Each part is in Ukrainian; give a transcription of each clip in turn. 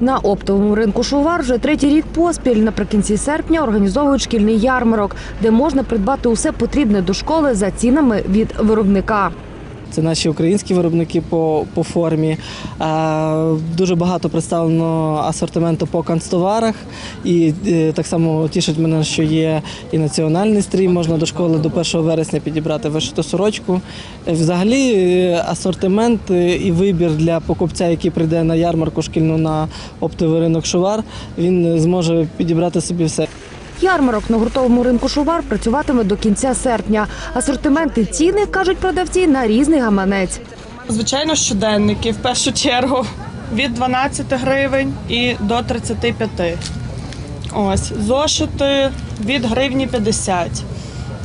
На оптовому ринку Шувар вже третій рік поспіль. Наприкінці серпня організовують шкільний ярмарок, де можна придбати усе потрібне до школи за цінами від виробника. Це наші українські виробники по, по формі. Е, Дуже багато представлено асортименту по канцтоварах. І е, так само тішить мене, що є і національний стрій. Можна до школи до 1 вересня підібрати вишиту сорочку. Е, Взагалі, асортимент і вибір для покупця, який прийде на ярмарку шкільну на оптовий ринок Шувар, він зможе підібрати собі все. Ярмарок на гуртовому ринку Шувар працюватиме до кінця серпня. Асортименти ціни, кажуть продавці, на різний гаманець. Звичайно, щоденники в першу чергу від 12 гривень і до 35. Ось зошити від гривні 50.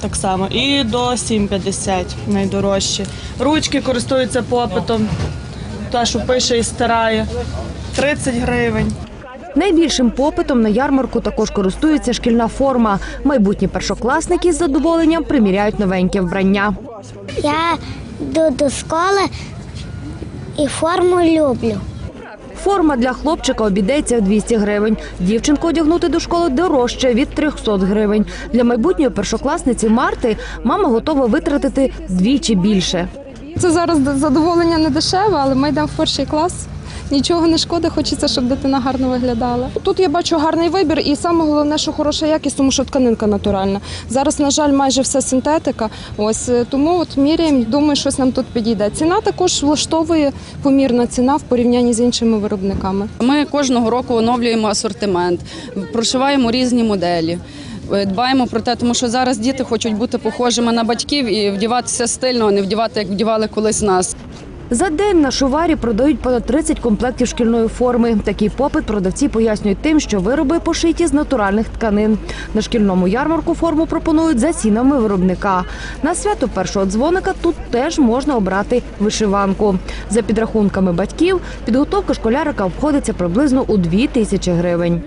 Так само і до 7,50 найдорожчі. Ручки користуються попитом. Та, що пише і стирає 30 гривень. Найбільшим попитом на ярмарку також користується шкільна форма. Майбутні першокласники з задоволенням приміряють новеньке вбрання. Я йду до школи і форму люблю. Форма для хлопчика обійдеться в 200 гривень. Дівчинку одягнути до школи дорожче від 300 гривень. Для майбутньої першокласниці Марти мама готова витратити вдвічі більше. Це зараз задоволення не дешеве, але ми йдемо в перший клас. Нічого не шкода, хочеться, щоб дитина гарно виглядала. Тут я бачу гарний вибір, і саме головне, що хороша якість, тому що тканинка натуральна. Зараз, на жаль, майже все синтетика. Ось е, тому от міряємо, думаю, щось нам тут підійде. Ціна також влаштовує помірна ціна в порівнянні з іншими виробниками. Ми кожного року оновлюємо асортимент, прошиваємо різні моделі. е, Дбаємо про те, тому що зараз діти хочуть бути похожими на батьків і вдіватися стильно, а не вдівати, як вдівали колись нас. За день на шуварі продають понад 30 комплектів шкільної форми. Такий попит продавці пояснюють тим, що вироби пошиті з натуральних тканин. На шкільному ярмарку форму пропонують за цінами виробника. На свято першого дзвоника тут теж можна обрати вишиванку. За підрахунками батьків, підготовка школярика обходиться приблизно у 2 тисячі гривень.